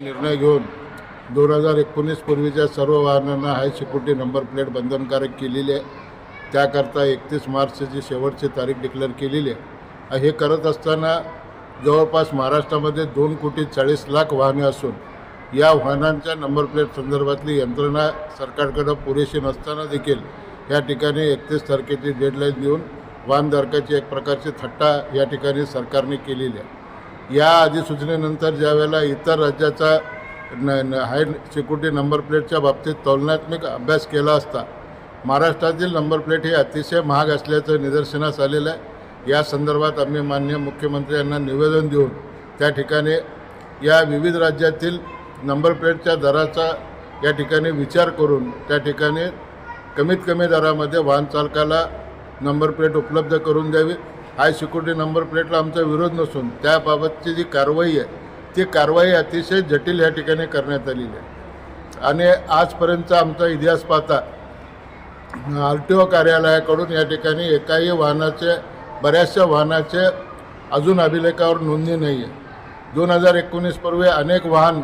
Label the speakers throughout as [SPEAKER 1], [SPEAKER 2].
[SPEAKER 1] निर्णय घेऊन दोन हजार एकोणीस पूर्वीच्या सर्व वाहनांना हाय सिक्युरिटी नंबर प्लेट बंधनकारक केलेली आहे. त्याकरता एकतीस मार्चची शेवटची तारीख डिक्लेअर केलेली आहे. हे करत असताना जवळपास महाराष्ट्रामध्ये दोन कोटी चाळीस लाख वाहने असून या वाहनांच्या नंबर प्लेट संदर्भातली यंत्रणा सरकारकडं पुरेशी नसताना देखील या ठिकाणी एकतीस तारखेची डेडलाईन देऊन वाहनधारकाची एक प्रकारची थट्टा या ठिकाणी सरकारने केलेली आहे. या अधिसूचनेनंतर ज्या वेळेला इतर राज्याचा न न हाय सिक्युरिटी नंबर प्लेटच्या बाबतीत तुलनात्मक अभ्यास केला असता महाराष्ट्रातील नंबर प्लेट हे अतिशय महाग असल्याचं निदर्शनास आलेलं आहे. या संदर्भात आम्ही मान्य मुख्यमंत्री यांना निवेदन देऊन त्या ठिकाणी या विविध राज्यातील नंबर प्लेटच्या दराचा या ठिकाणी विचार करून त्या ठिकाणी कमीत कमी दरामध्ये वाहनचालकाला नंबर प्लेट उपलब्ध करून द्यावी. हाय सिक्युरिटी नंबर प्लेटला आमचा विरोध नसून त्याबाबतची जी कारवाई आहे ती कारवाई अतिशय जटिल या ठिकाणी करण्यात आलेली आहे. आणि आजपर्यंतचा आमचा इतिहास पाहता आर टी ओ कार्यालयाकडून या ठिकाणी एकाही वाहनाचे बऱ्याचशा वाहनाचे अजून अभिलेखावर नोंदणी नाही आहे. दोन हजार एकोणीस पूर्वी अनेक वाहन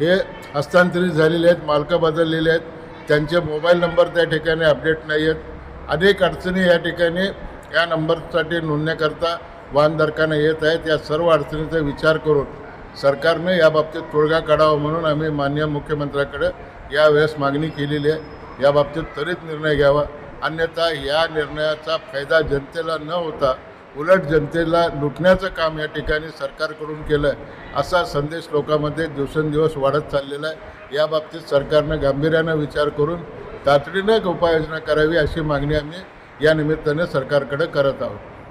[SPEAKER 1] हे हस्तांतरित झालेले आहेत मालकं बदललेले आहेत. त्यांचे मोबाईल नंबर त्या ठिकाणी अपडेट नाही आहेत. अनेक अडचणी या ठिकाणी या नंबरसाठी नोंदण्याकरता वाहनधारकांना येत आहेत. या सर्व अडचणीचा विचार करून सरकारनं याबाबतीत तोडगा काढावा म्हणून आम्ही मान्य मुख्यमंत्र्याकडे यावेळेस मागणी केलेली आहे. याबाबतीत त्वरित निर्णय घ्यावा. अन्यथा या निर्णयाचा फायदा जनतेला न होता उलट जनतेला लुटण्याचं काम या ठिकाणी सरकारकडून केलं आहे असा संदेश लोकांमध्ये दिवसेंदिवस वाढत चाललेला आहे. याबाबतीत सरकारनं गांभीर्यानं विचार करून तातडीनं एक उपाययोजना करावी अशी मागणी आम्ही या निमित्ताने सरकारकडे करत आहोत.